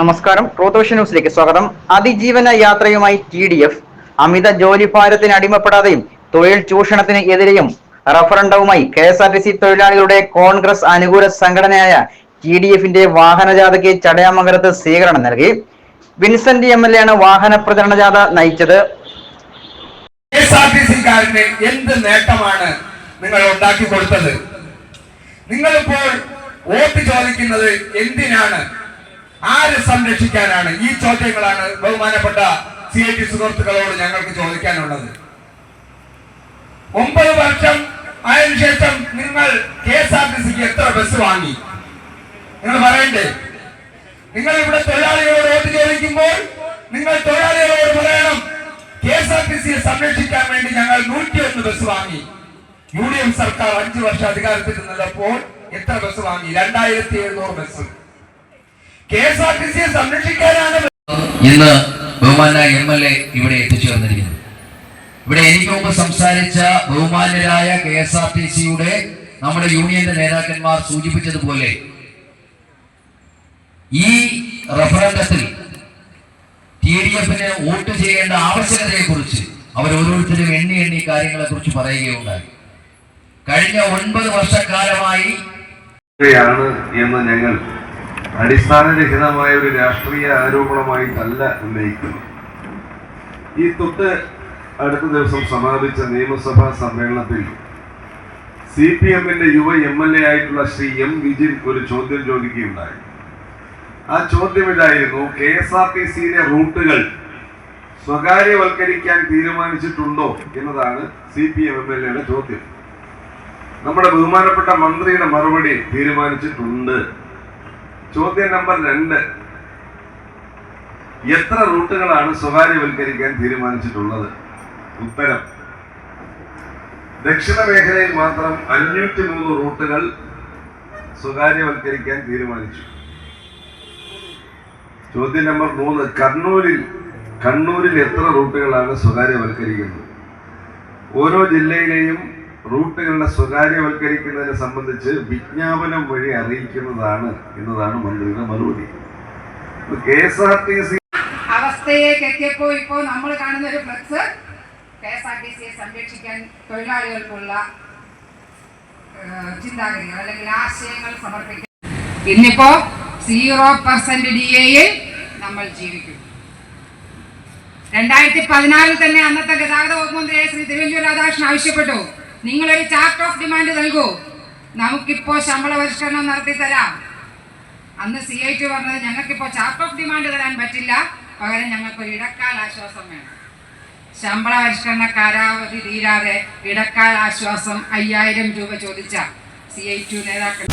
നമസ്കാരം. റോത്തോഷ ന്യൂസിലേക്ക് സ്വാഗതം. അതിജീവന യാത്രയുമായി ടി ഡി എഫ് അമിത ജോലിഭാരത്തിന് അടിമപ്പെടാതെയും തൊഴിൽ ചൂഷണത്തിന് എതിരെയും റഫറണ്ടവുമായി K S R T C തൊഴിലാളികളുടെ കോൺഗ്രസ് അനുകൂല സംഘടനയായ ടി ഡി എഫിന്റെ വാഹനജാഥയ്ക്ക് ചടയാമംഗലത്ത് സ്വീകരണം നൽകി. വിൻസെന്റ് എം എൽ എ ആണ് വാഹന പ്രചരണ ജാഥ നയിച്ചത്. എന്ത് നേട്ടമാണ് നിങ്ങൾ ഉണ്ടാക്കി കൊടുത്തത്? നിങ്ങളിപ്പോൾ വോട്ട് ചോദിക്കുന്നത് എന്തിനാണ്? ആര് സംരക്ഷിക്കാനാണ്? ഈ ചോദ്യങ്ങളാണ് ബഹുമാനപ്പെട്ട സി ഐ ടി സുഹൃത്തുക്കളോട് ഞങ്ങൾക്ക് ചോദിക്കാനുള്ളത്. ഒമ്പത് വർഷം അതിനുശേഷം നിങ്ങൾ കെ എസ് ആർ ടി സിക്ക് എത്ര ബസ് വാങ്ങി? നിങ്ങൾ പറയണ്ടേ? നിങ്ങൾ ഇവിടെ തൊഴിലാളികളോട് വോട്ട് ചോദിക്കുമ്പോൾ നിങ്ങൾ തൊഴിലാളികളോട് പറയണം കെ എസ് ആർ ടി സിയെ സംരക്ഷിക്കാൻ വേണ്ടി ഞങ്ങൾ നൂറ്റിയൊന്ന് ബസ് വാങ്ങി. യു ഡി എഫ് സർക്കാർ അഞ്ചു വർഷം അധികാരത്തിൽ നിന്നപ്പോൾ എത്ര ബസ് വാങ്ങി? രണ്ടായിരത്തി എഴുന്നൂറ് bus K S R T സിയെ സംരക്ഷിക്കാനാണ് ഇന്ന് ബഹുമാന എം എൽ എ ഇവിടെ എത്തിച്ചേർന്നിരിക്കുന്നത് ഇവിടെ എനിക്ക് മുമ്പ് സംസാരിച്ച ബഹുമാന്യരായ കെ എസ് ആർ ടി സിയുടെ നമ്മുടെ യൂണിയന്റെ നേതാക്കന്മാർ സൂചിപ്പിച്ചതുപോലെ ഈ റഫറൻഡത്തിൽ ടി ഡി എഫിന് വോട്ട് ചെയ്യേണ്ട ആവശ്യകതയെ കുറിച്ച് അവർ ഓരോരുത്തരും എണ്ണി എണ്ണി കാര്യങ്ങളെ കുറിച്ച് പറയുകയുണ്ടായി. കഴിഞ്ഞ ഒൻപത് വർഷക്കാലമായി എന്ന് ഞങ്ങൾ അടിസ്ഥാനരഹിതമായ ഒരു രാഷ്ട്രീയ ആരോപണമായിട്ടല്ല ഉന്നയിക്കുന്നത്. ഈ തൊട്ട് അടുത്ത ദിവസം സമാപിച്ച നിയമസഭാ സമ്മേളനത്തിൽ സി പി എമ്മിന്റെ യുവ എം എൽ എ ആയിട്ടുള്ള ശ്രീ എം വിജിൻ ഒരു ചോദ്യം ചോദിക്കുകയുണ്ടായി. ആ ചോദ്യം ഇതായിരുന്നു കെ എസ് ആർ ടി സിയിലെ റൂട്ടുകൾ സ്വകാര്യവൽക്കരിക്കാൻ തീരുമാനിച്ചിട്ടുണ്ടോ എന്നതാണ് C P M M L എയുടെ ചോദ്യം. നമ്മുടെ ബഹുമാനപ്പെട്ട മന്ത്രിയുടെ മറുപടി തീരുമാനിച്ചിട്ടുണ്ട്. ചോദ്യം നമ്പർ രണ്ട്. എത്ര റൂട്ടുകളാണ് സ്വകാര്യവൽക്കരിക്കാൻ തീരുമാനിച്ചിട്ടുള്ളത്? ഉത്തരം. ദക്ഷിണ മേഖലയിൽ മാത്രം അഞ്ഞൂറ്റി മൂന്ന് റൂട്ടുകൾ സ്വകാര്യവൽക്കരിക്കാൻ തീരുമാനിച്ചു. ചോദ്യം നമ്പർ മൂന്ന്. കണ്ണൂരിൽ കണ്ണൂരിൽ എത്ര റൂട്ടുകളാണ് സ്വകാര്യവൽക്കരിക്കുന്നത്? ഓരോ ജില്ലയിലെയും റൂട്ടുകളുടെ സ്വകാര്യവൽക്കരിക്കുന്നതിനെ സംബന്ധിച്ച് വിജ്ഞാപനം വഴി അറിയിക്കുന്നതാണ് എന്നതാണ് മന്ത്രിയുടെ മറുപടി. K S R T C അവസ്ഥയിലേക്ക് എത്തിയപ്പോ ഇപ്പോ നമ്മൾ കാണുന്ന ഒരു flex K S R T സിയെ സംരക്ഷിക്കാൻ തൊഴിലാളികൾക്കുള്ള ചിന്താഗതികൾ അല്ലെങ്കിൽ ആശയങ്ങൾ സമർപ്പിക്കാൻ. ഇന്നിപ്പോ സീറോ പെർസെന്റ് ഡി എയിൽ നമ്മൾ ജീവിക്കും. രണ്ടായിരത്തി പതിനാറിൽ തന്നെ അന്നത്തെ ഗതാഗത വകുപ്പ് മന്ത്രിയായ ശ്രീ തിരുവഞ്ചൂർ രാധാകൃഷ്ണൻ ആവശ്യപ്പെട്ടു. നിങ്ങളൊരു ചാർട്ട് ഓഫ് ഡിമാൻഡ് നൽകൂ. നമുക്കിപ്പോ ശമ്പള പരിഷ്കരണം നടത്തി തരാം. അന്ന് സി ഐ ടി പറഞ്ഞത് ഞങ്ങൾക്കിപ്പോൾ ചാർട്ട് ഓഫ് ഡിമാൻഡ് തരാൻ പറ്റില്ല. പകരം ഞങ്ങൾക്ക് ഒരു ഇടക്കാല ആശ്വാസം വേണം. ശമ്പള പരിഷ്കരണ കാലാവധി തീരാതെ ഇടക്കാല ആശ്വാസം അയ്യായിരം രൂപ ചോദിച്ച സി ഐ ടി നേതാക്കൾ